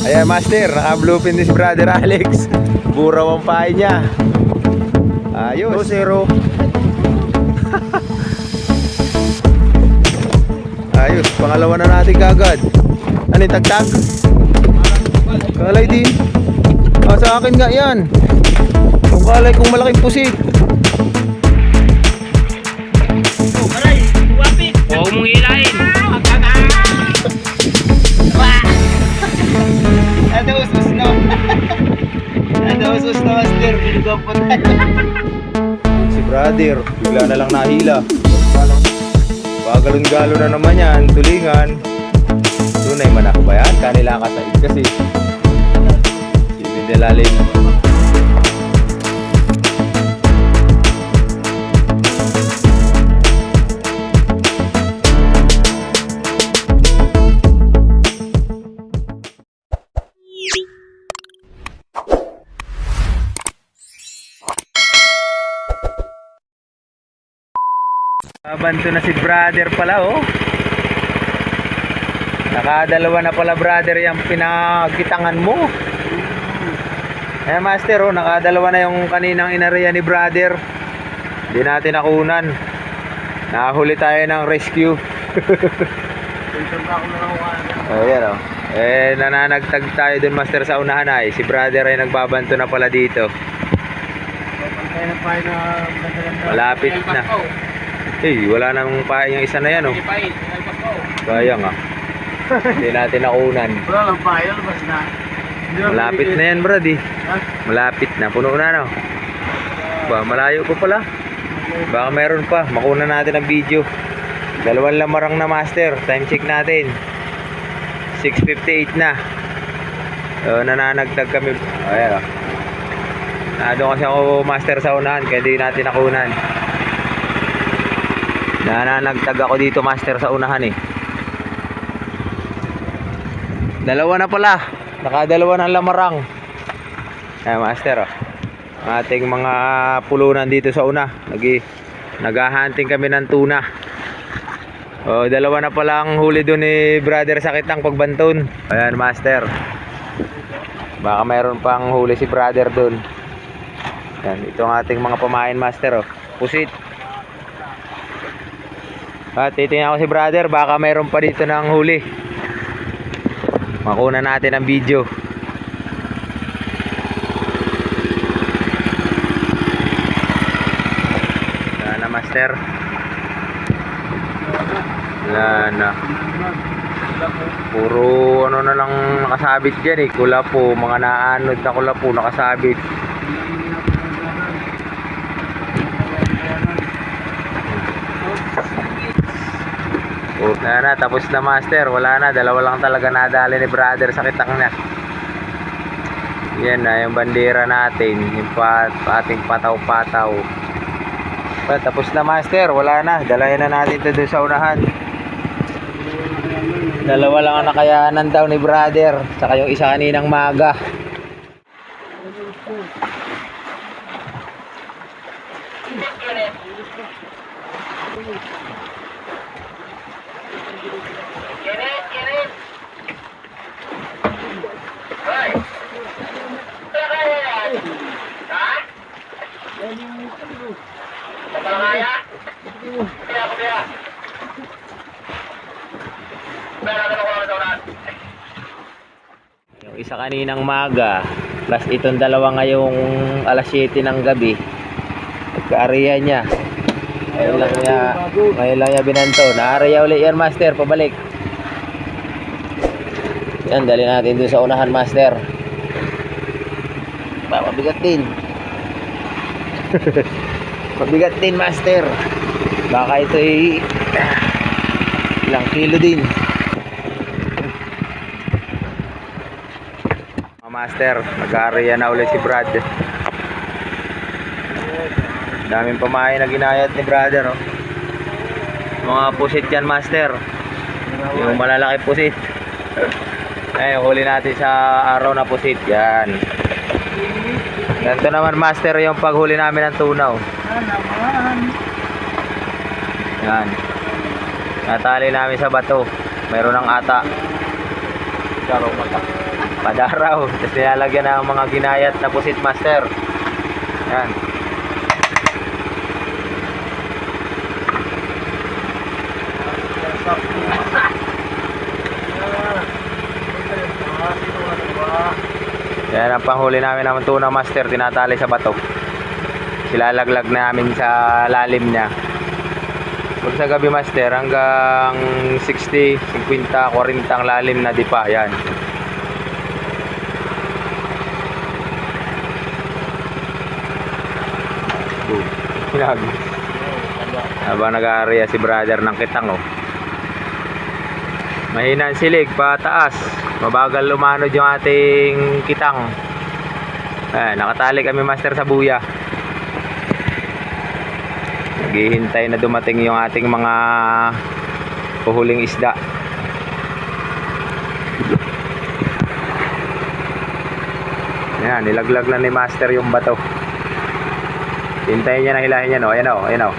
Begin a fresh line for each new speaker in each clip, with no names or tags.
Ayan, master. Naka-bluepin din si brother Alex. Buraw ang pahay niya. Ayos. 2-0. Ayos. Pangalawa na natin kagad. Ano yung tagtag? Kalay din. Ah, sa akin nga yan. Kung kalay kung malaking pusit.
Huwag mong hilahin.
Ano usus na? Usus na master? Binugang po tayo.
Si brother, bigla na lang nahila. Pagalon-galo na naman yan, tulingan. Tunay man ako ba yan? Kanila kasaid kasi. Si Vidalalim. Abanto na si brother pala oh. Nakadalawa na pala brother yung pinagitangan mo. Eh master oh, nakadalawa na yung kaninang inariya ni brother. Hindi natin nakunan. Nahuli tayo ng rescue. oh, yan oh. Eh nananagtag tayo dun master sa unahan ay. Si brother ay nagbabanto na pala dito. Malapit na. Eh, wala nang pahay yung isa na yan oh. Sayang ah. Hindi natin nakunan.
Wala lang pa, labas na.
Malapit na yan, brad eh. Malapit na. Puno na, no? Ba, malayo pa pala. Baka meron pa. Makuna natin ang video. Dalawang lamarang na master. Time check natin. 6.58 na. So, nananagtag kami. Ayan, oh. Nado kasi ako master sa unahan, kaya hindi natin nakunan. Nananagtag ako dito master sa unahan eh. Dalawa na pala. Nakadalawa ng lamarang. Ay, master oh. Ating mga pulunan dito sa una. Nagi naghahunting kami ng tuna. Oh, dalawa na pala ang huli doon ni Brother Sakitang pagbanton. Ayan, master. Baka mayroon pang huli si Brother doon. Yan, ito ang ating mga pamain master oh. Pusit. At titingnan ko si Brother, baka mayroon pa dito ng huli. Makuna natin ang video. Wala master. Wala. Puro ano na lang nakasabit dyan eh. Kulapo, mga naanod na kulapo nakasabit. Oh, na tapos na master. Wala na, dalawa lang talaga nadali ni brother sa kitang na. Yan na, yung bandera natin. Yung pa, ating pataw-pataw. Pa, tapos na master, wala na. Dalayan na natin ito sa unahan. Dalawa lang ang nakayanan daw ni brother. Saka yung isa kaninang maga. Isa kaninang maga, plus itong dalawa ngayong alas 7 ng gabi. Nagka-area niya. Ngayon lang niya, ngayon lang niya binanto. Na-area ulit yan, master, pabalik. Yan, dali natin dun sa unahan, master. Mabigat din. mabigat din, master. Baka ito ay ilang kilo din. Master, nag-area na ulit si Brad. Daming pamahay na ginayat ni brother, oh. Mga pusit yan, master. Yung malalaki pusit. Ay, huli natin sa araw na pusit. Yan. Ganito naman, master, yung paghuli namin ng tunaw. Yan. Natali namin sa bato. Meron ng ata. Karo mata. Padaraw. Tapos nilalagyan ng mga ginayat na pusit master. Yan. Yan ang panghuli namin ng tuna master. Tinatali sa bato. Silalaglag namin sa lalim niya. Pag sa gabi master, hanggang 60, 50, 40 ang lalim na dipa. Yan. Pinag. Habang nag-aaria si brother ng kitang oh. Mahina ang silig, pataas. Mabagal lumanod yung ating kitang. Eh, nakatali kami master sa buya. Naghihintay na dumating yung ating mga puhuling isda. Yan, nilaglag na ni Master yung bato. Hintayin niya na hilahin niya, no? Ayan o, ayan o.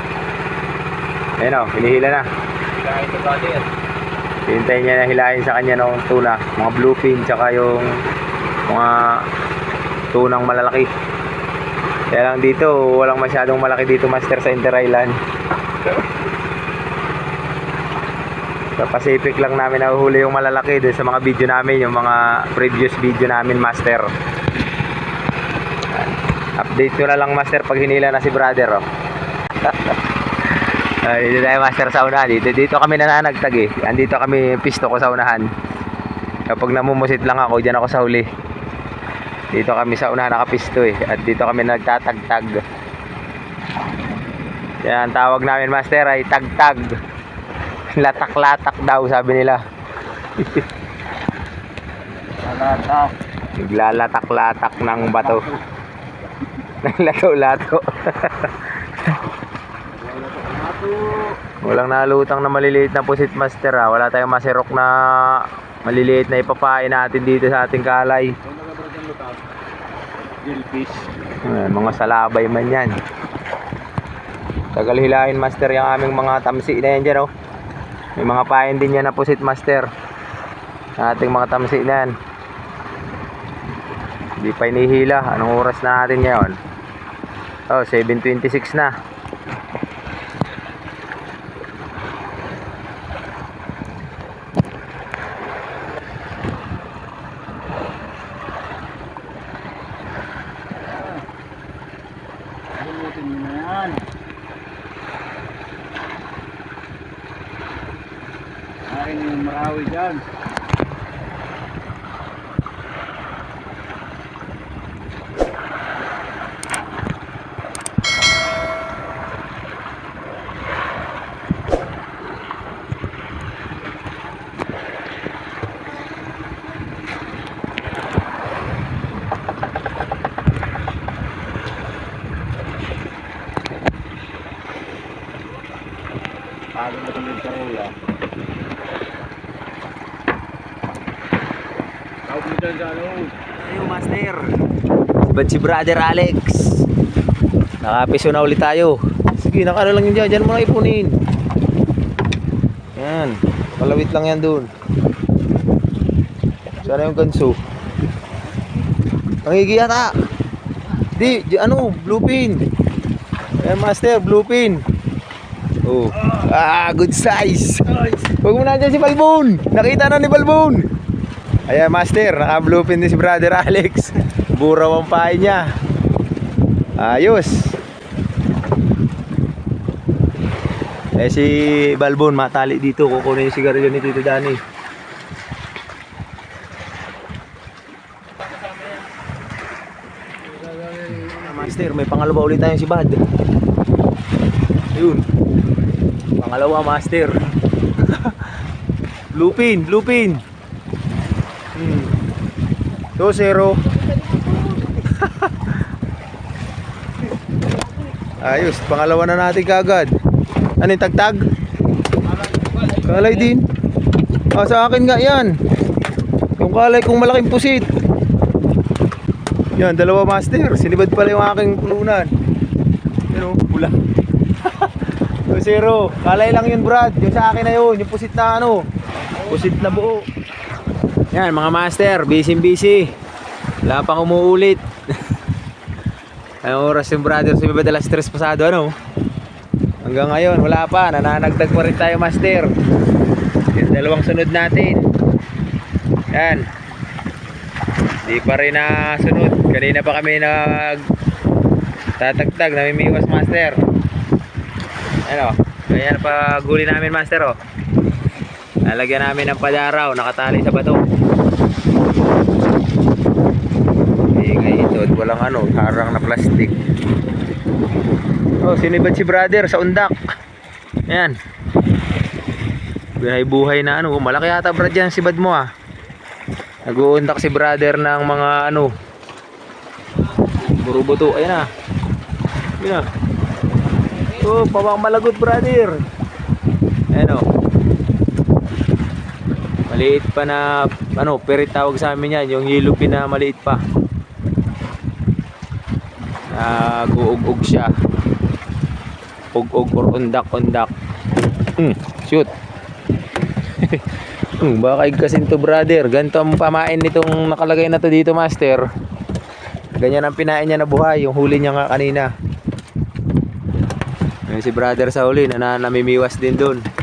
Ayan o, hinihila na. Hintayin niya na hilahin sa kanya ng tuna. Mga bluefin, tsaka yung mga tunang malalaki. Kaya lang dito, walang masyadong malaki dito master sa Inter Island. Sa Pacific lang namin nahuhuli yung malalaki doon sa mga video namin, yung mga previous video namin master. Update ko na lang master pag hinila na si brother oh. Ay, dito tayo master sa unahan. Dito, dito kami nananagtag eh. Andito kami pisto ko sa unahan. Kapag namumusit lang ako, dyan ako sa huli. Dito kami sa unahan nakapisto eh. At dito kami nagtatagtag. Yan, ang tawag namin master ay tagtag. Latak-latak daw sabi nila.
Nalatak.
Naglalatak-latak ng bato. Naglato-lato. Walang nalutang na maliliit na pusit master ha. Wala tayong masirok na maliliit na ipapain natin dito sa ating kalay. Ayan, mga salabay man yan. Tagal hilahin master yung aming mga tamsi na yan dyan oh. May mga pain din yan na pusit master. Ang ating mga tamsi na yan. Hindi pa inihila. Anong oras na natin ngayon? Oh, 7.26 na.
Bulutin mo na yan. Akin yung marawi dyan. Pagod na kami sa ula. Tawag mo dyan sa ano.
Master. Ba't si brother Alex? Nakapiso na ulit tayo. Sige, nakala lang yun dyan. Dyan mo na ipunin. Yan. Palawit lang yan dun. Sana yung ganso. Ang yata. Di, di, ano, blue pin. Ayan, master, blue pin. Oh. Ah, good size. Huwag mo na dyan si Balbon. Nakita na ni Balbon. Ayan, master, naka-blue pin din si brother Alex. Buraw ang pahay niya. Ayos. Eh si Balbon matali dito kukunin yung sigarilyo ni Tito Dani. Master, may pangalawa ulit tayong si Bad. Ayun. Pangalawa, Master. lupin, lupin. Hmm. 2-0. Ayos, pangalawa na natin kagad. Ano yung tagtag? Kalay din. Ah, sa akin nga yan. Yung kalay kong malaking pusit. Yan, dalawa master. Sinibad pala yung aking pulunan. Yan pula. 2-0. Kalay lang yun, Brad. Yung sa akin na yun. Yung pusit na ano. Pusit na buo. Yan, mga master, busy busy. Wala pang umuulit. Anong oras yung brother? Sabi ba dalas stress pasado ano? Hanggang ngayon, wala pa. Nananagdag pa rin tayo, master. Yung dalawang sunod natin. Yan. Di pa rin na sunod. Kanina pa kami nag tatagtag, namimiwas, master. Ano? Ayan pa guli namin, master, oh. Lalagyan namin ng padaraw, nakatali sa bato. Ingay ito, at walang ano, harang na plastic. Oh, sinibad si brother sa undak. Ayan. Buhay buhay na ano, malaki yata brad yan sibad mo ah. Nag-uundak si brother ng mga ano. Burubuto, ayan na. Ayan na. Oh, pawang malagot brother. Ayan oh. Maliit pa na ano, perit tawag sa amin yan, yung yellow na maliit pa. Nag-uug-ug siya. Ug-ug or undak-undak. Hmm, shoot. hmm, baka igkasin to brother. Ganito ang pamain nitong nakalagay na to dito master. Ganyan ang pinain niya na buhay, yung huli niya nga kanina. Yung si brother sa huli, na namimiwas din doon.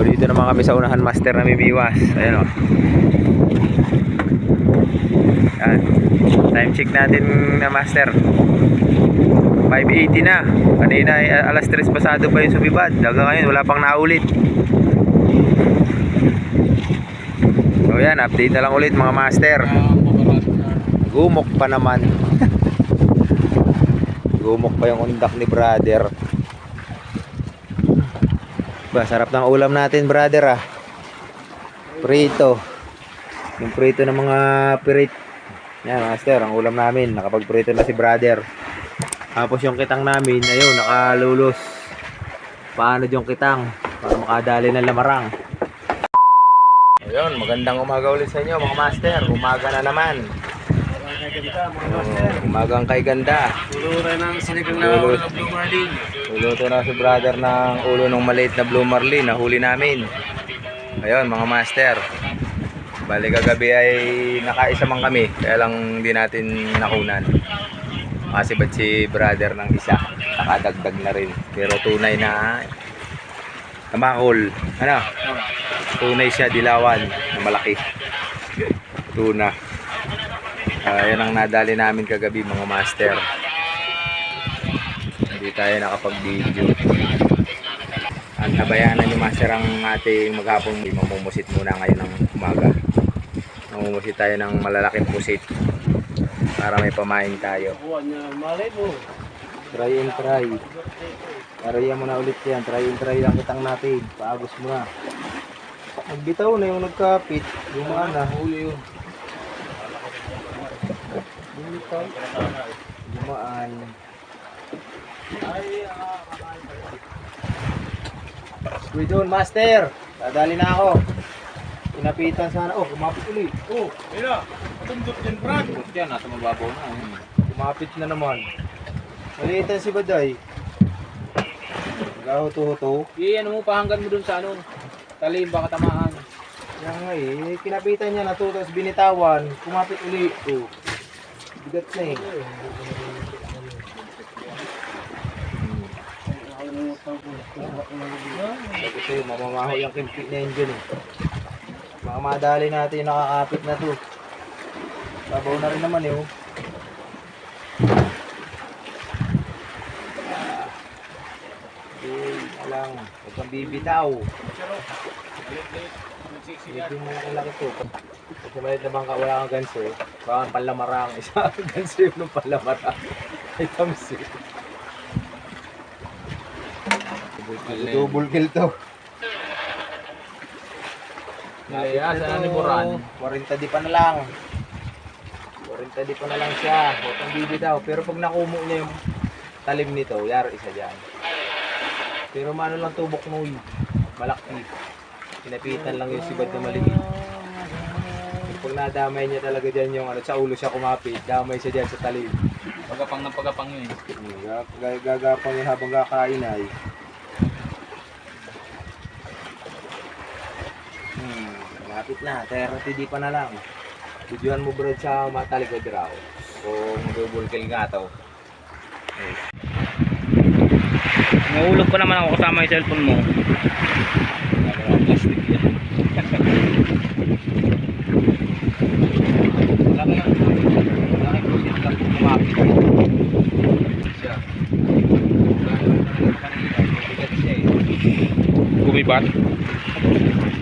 So dito naman kami sa unahan master namimiwas. Ayan o. Yan. Time check natin na master. 5.80 na. Kanina ay uh, alas 3 pasado pa yung sumibad. Hanggang ngayon wala pang naulit. So yan, update na lang ulit mga master. Gumok pa naman. Gumok pa yung undak ni brother. Ba, sarap ng ulam natin brother ah. Prito. Yung prito ng mga pirit. Yan master, ang ulam namin. Nakapagprito na si brother. Tapos yung kitang namin, ayun, nakalulos. Paano yung kitang? Para makadali ng lamarang. Ayun, magandang umaga ulit sa inyo mga master. Umaga na naman. Oh, umagang kay ganda.
Tuluran ng sinigang
na ulo
ng Blue Marlin.
Luluto na si brother ng ulo ng maliit na blue marlin. Nahuli namin. Ayun mga master. Bali kagabi ay nakaisa man kami. Kaya lang hindi natin nakunan. Kasi ba't si brother ng isa? Nakadagdag na rin. Pero tunay na kamakol. Ano? Tunay siya dilawan na malaki. Tuna. Ah, yan ang nadali namin kagabi mga master. Hindi tayo nakapag-video. Ang nabayanan ni master ang ating maghapong mamumusit muna ngayon ng umaga. Mamumusit tayo ng malalaking pusit para may pamain tayo. Try and try. Tarayan mo na ulit yan. Try and try lang kitang natin. Paagos mo na. Nagbitaw na yung nagkapit. Gumaan na. Huli yun. Bumitaw. Gumaan. Squidon, master. Dadali na ako. Pinapitan sana. Oh, kumapit ulit. Oh,
Mira, matundot yan, Brad.
Kumapit yan. Nasa mababaw na. eh. Kumapit na naman. Maliitan si Baday. Gahuto-huto.
Iya, ano mo, pahanggan mo dun sa ano. Talim, baka tamaan.
Yan nga eh. Kinapitan niya na to. Tapos binitawan. Kumapit ulit. Oh. Bigat na eh. Sabi sa'yo, mamamaho yung kimpit na yun eh. Mga madali natin yung nakakapit na to. Sabaw na rin naman eh oh. Alang, huwag kang bibitaw. Hindi mo ang laki to. Kasi maliit na bangka, wala kang ganso. Baka ang palamarang. Isa ganso yung ng palamarang. Ay, tamsi. Double kill to.
Nalaya, sa Niburan.
40 di pa na lang. 40 di pa na lang siya. Huwag kang bibitaw. Pero pag nakumo niya yung talim nito, yaro isa dyan. Pero maano lang tubok noy. Malaki. Pinapitan lang yung sibad na maliit. Pag nadamay niya talaga dyan yung ano, sa ulo siya kumapit, damay siya dyan sa talim.
Pagapang ng pagapang yun.
Gag- Gagapang yun habang kakain ay. Kapit na, 30 di pa na lang. Videoan mo bro sa matalikod raw. Kung bubulkil nga to.
Nahulog pa naman ako kasama yung cellphone mo.
Plastic yan. Laki lang. Po siya lang kumapit. Siya. Eh.
Gumibat.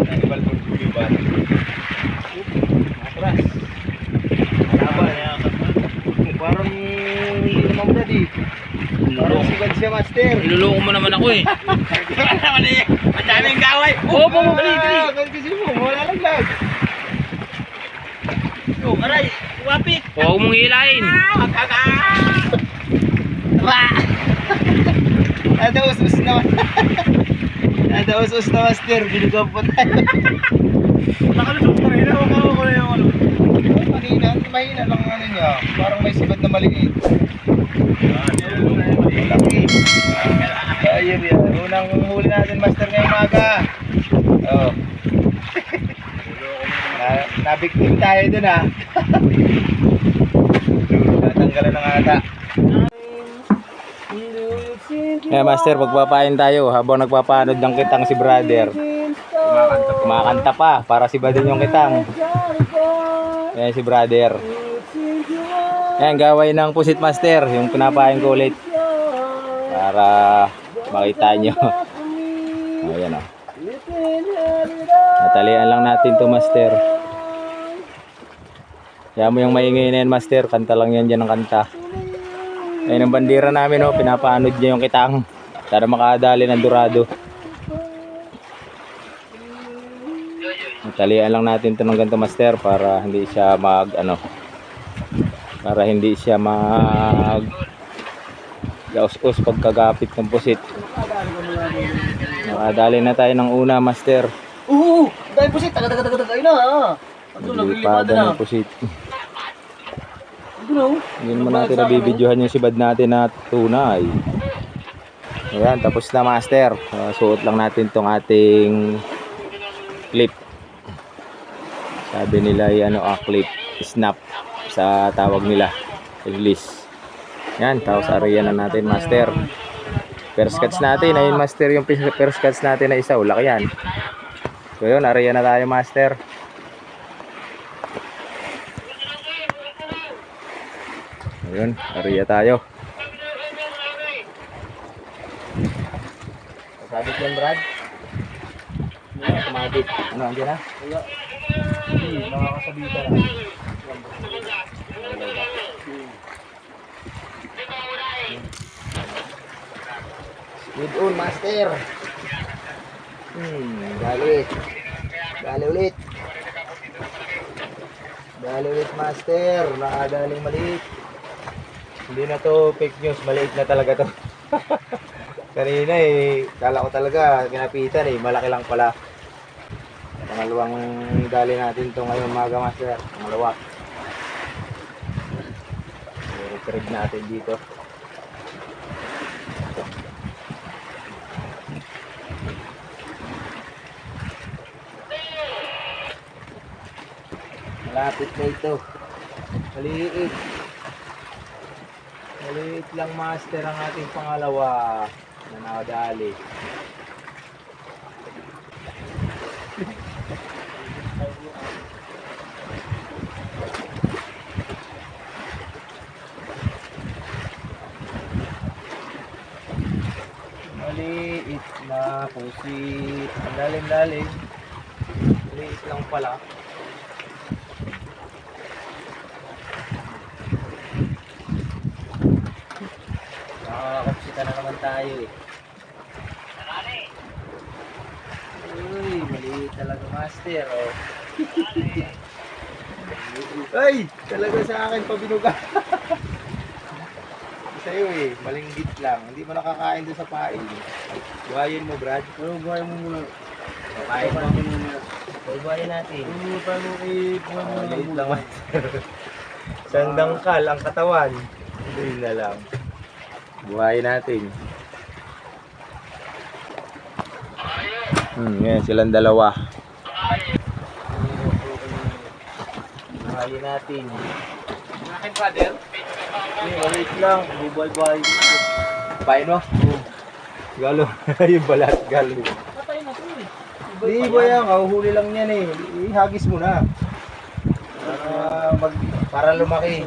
Animal food bumibat. Atras. Laban. Parang hindi naman brad eh. Parang sigad siya master.
Niluloko mo naman ako eh.
Mali. Madaming gaway.
Oo, po, po, dali, dali.
Ah, kasi mo, wala lang lag.
Oh, aray. Wapit.
Huwag mong hilahin.
Ada us-us na. Ada us-us na master. Binugaw po tayo. Nakalusok pa rin. Ako ko na yung ano.
Kanina, mahina lang ano niya. Parang may sibat na maliit. Malaki. Ayun yan. Unang huli natin master ngayong maga. Oh. na, nabiktim tayo dun ah. Natanggalan ng ata. Eh master, pagpapain tayo habang nagpapanod ng kitang si brother. Kumakanta, kumakanta pa para si Badin yung kitang. Ayan si brother. Ayan, gaway ng pusit master, yung pinapain ko ulit. Para makita nyo. Ayan o. Natalian lang natin to master. Kaya mo yung maingay na yan master, kanta lang yan dyan ng kanta. Ayan ang bandera namin oh, pinapaanod niya yung kitang. Para makadali ng durado. Natalian lang natin to ng ganito master para hindi siya mag ano para hindi siya mag gaus-us pagkagapit ng pusit. Nakadali na tayo ng una master.
Oo. Dahil po siya. Taga-taga-taga-taga. Na. ah. Ito, na.
ng pusit.
Na. oh.
Hindi naman natin nabibidyohan yung sibad natin na tunay. Ayan, tapos na master. Uh, suot lang natin tong ating clip. Sabi nila ano ah, clip, snap sa tawag nila. Release. Yan, tapos area na natin master. First cuts natin, ayun master yung first cuts natin na isa, ulak yan. So yun, area na tayo master. Ayun, area tayo. Sabit yan, Brad. Kumabit. Ano, andyan na? Wala. Hindi, nakakasabitan na. Speed on, master. Hmm, galit. Dali ulit. Dali ulit, master. Nakadaling maliit. Hindi na to fake news, maliit na talaga to. Kanina eh, kala ko talaga kinapitan eh, malaki lang pala. Pangalawang dali natin to ngayon mga master. Pangalawa. I-retrieve natin dito. Malapit na ito. Maliit. Maliit lang master ang ating pangalawa na nakadali. Maliit na pusit. Ang lalim-lalim. Maliit lang pala. Nakakapsita na naman tayo eh. Uy, maliit talaga master oh. Ay, talaga sa akin pabinuga. Sa'yo eh, malinggit lang. Hindi mo nakakain doon sa pain. Buhayin mo, Brad.
Ano buhay mo muna?
Pain mo.
Muna?
Buhayin natin.
Ano i-buhay mo
Oh,
na
maliit lang master. Sandangkal ang katawan. Hindi na lang. Buhayin natin. Hmm, yan silang dalawa. Hali natin.
Akin brother.
Eh, maliit lang. Buhay-buhay.
Pain mo? Galo. yung balat. Galo.
Patay na to eh.
Hindi ba yan? Kahuhuli lang yan eh. Ihagis mo na. Para, mag, para lumaki.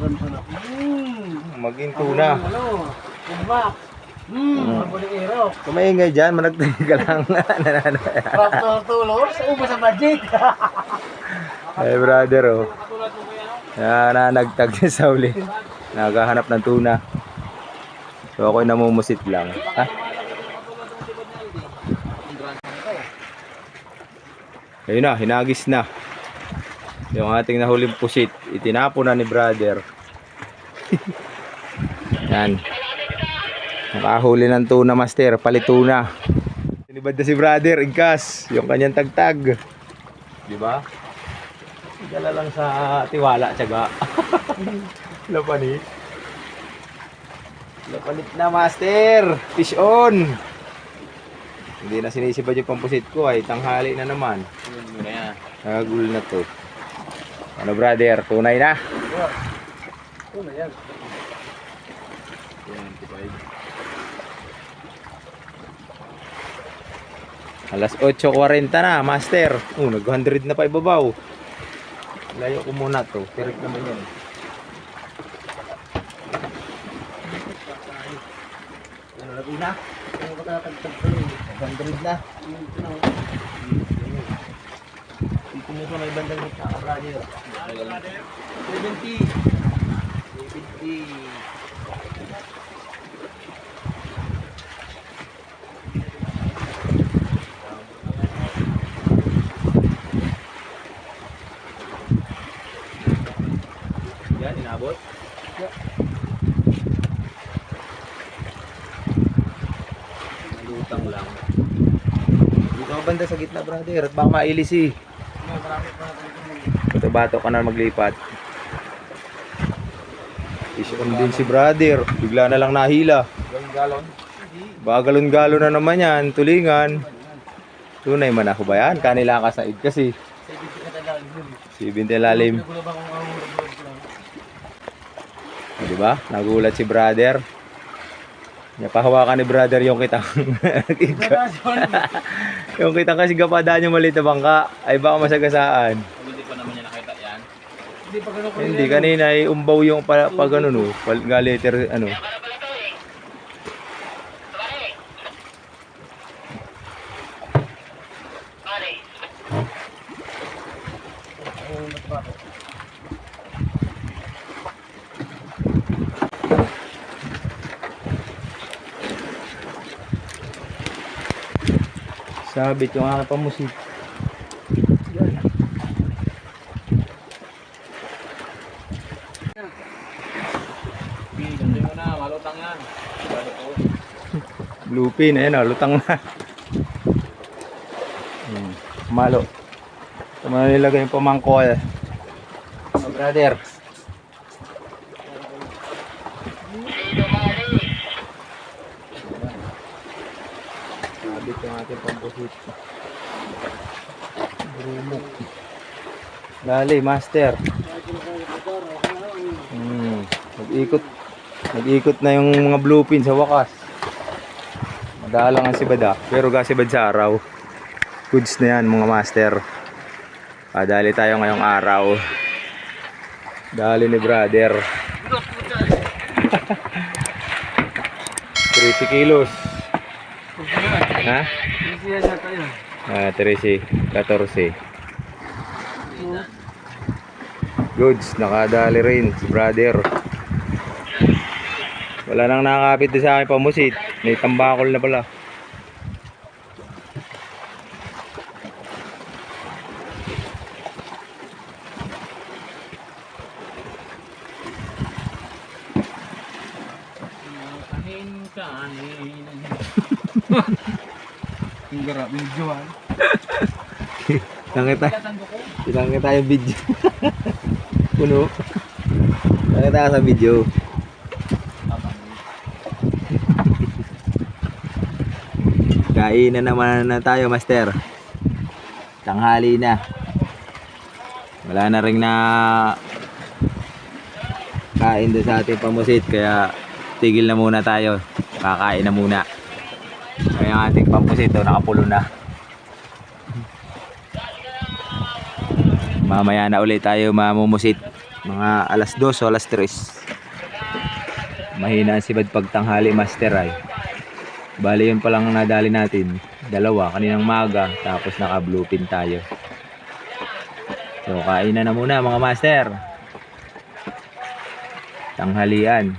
Maging tuna.
Ano? Kumbak. Hmm, mabuling
Kumaingay dyan. Managtay ka lang.
Raptor tulor, sa ubo sa budget.
Ay brother oh. Na nagtag niya sa uli. Naghahanap ng tuna. So ako'y namumusit lang. Ha? Ayun na, hinagis na. Yung ating nahuling pusit, itinapo na ni brother. Yan. Nakahuli ng tuna master, palituna. Sinibad na si brother, igkas, yung kanyang tagtag. Di ba? Dala lang sa tiwala, tiyaga. Lapanit. Lapanit na, master. Fish on. Hindi na sinisibad yung pampusit ko ay tanghali na naman. Nagagul na to. Ano brother, tunay na?
Ano yan?
Alas 8.40 na, master. Oh, nag-100 na pa ibabaw. Layo ko muna to. Tirik naman yan.
Ano lagi na? Ano ka tatagtag ko eh? 100 na. Dito mo sa may bandang ng brother. 70. 70.
Yan, inabot. Malutang lang. Dito ka banda sa gitna, brother. At baka mailis eh. Bato-bato ka na maglipat. Isikon din si brother. Bigla na lang nahila. Galon-galon na naman yan. Tulingan. Tunay man ako ba yan? Kanila kasaid kasi. 70 lalim. O, di ba? Nagulat si brother. Napahawakan ni brother yung kitang yung kitang kasi gapadaan yung maliit na bangka ay baka masagasaan.
Hindi pa naman niya nakita yan.
Hindi pa ganun
Hindi kanina ay umbaw yung pa, pag ano no, pag galiter ano. Sabit yung aking.
Hindi, ganito mo na. Yan.
Lutang na. Hmm, malo. Ito mo nilagay yung pamangkol. Oh, brother. Sabit yung ating pampusit. Brumok. Dali, master. Hmm, nag-ikot. Nag-ikot na yung mga bluepin sa wakas. Madalang ang sibada, pero gasibad sa araw. Goods na yan mga master. Padali tayo ngayong araw. Dali ni brother. 30 kilos. Ha?
Easy yan yata yun.
Ah, 13, 14. Goods, nakadali rin si brother. Wala nang nakakapit sa akin pamusit. May tambakol na pala.
Kanin, kanin.
Yung gara, medyo ah.
Nakita,
Kailan ko ko?
nakita yung video. Puno. Nakita ka sa video. Kain na naman na tayo, master. Tanghali na. Wala na rin na kain doon sa ating pamusit kaya tigil na muna tayo. Kakain na muna. Kaya ang ating pamusit oh, nakapulo na. Mamaya na ulit tayo mamumusit. Mga alas 2 o alas 3. Mahina ang sibad pagtanghali master ay. Bali yun pa lang ang nadali natin. Dalawa, kaninang maga. Tapos naka bluepin tayo. So kain na na muna mga master. Tanghalian.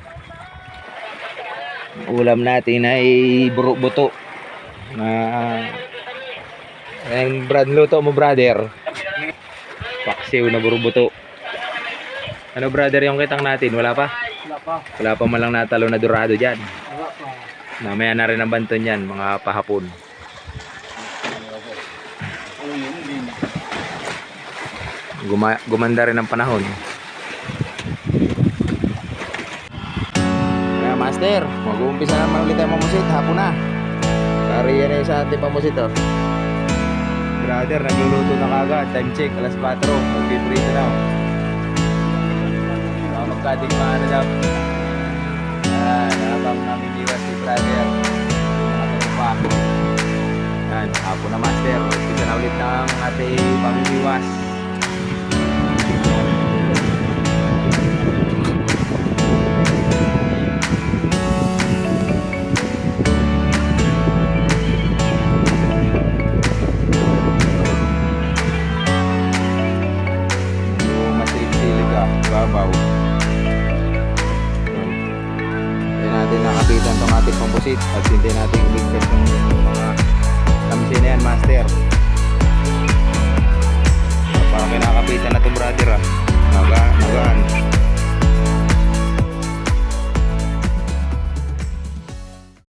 Ang ulam natin ay buto. Na ang brad luto mo brother. Paksiw na buto. Ano brother yung kitang natin? Wala pa?
Wala pa.
Wala pa man lang natalo na dorado dyan.
Wala pa.
Mamaya na rin ang banton yan, mga pahapon. Guma gumanda rin ang panahon. Kaya master, mag-uumpisa naman ulit tayo mamusit, hapon na. Kariya na yung sa ating pamusit oh. Brother, nagluluto na kagad. Time check, alas 4. Mag-prito na oh. Magkating mga daw. Yan, habang namin iwas si brother. Mga tropa. Yan, hapon na master. Umpisa na ulit ng ating pamimiwas. Yung composite at hindi natin iligtas yung mga tamsi na yan, master. Parang kinakapitan na itong brother ah. Naga, nagaan.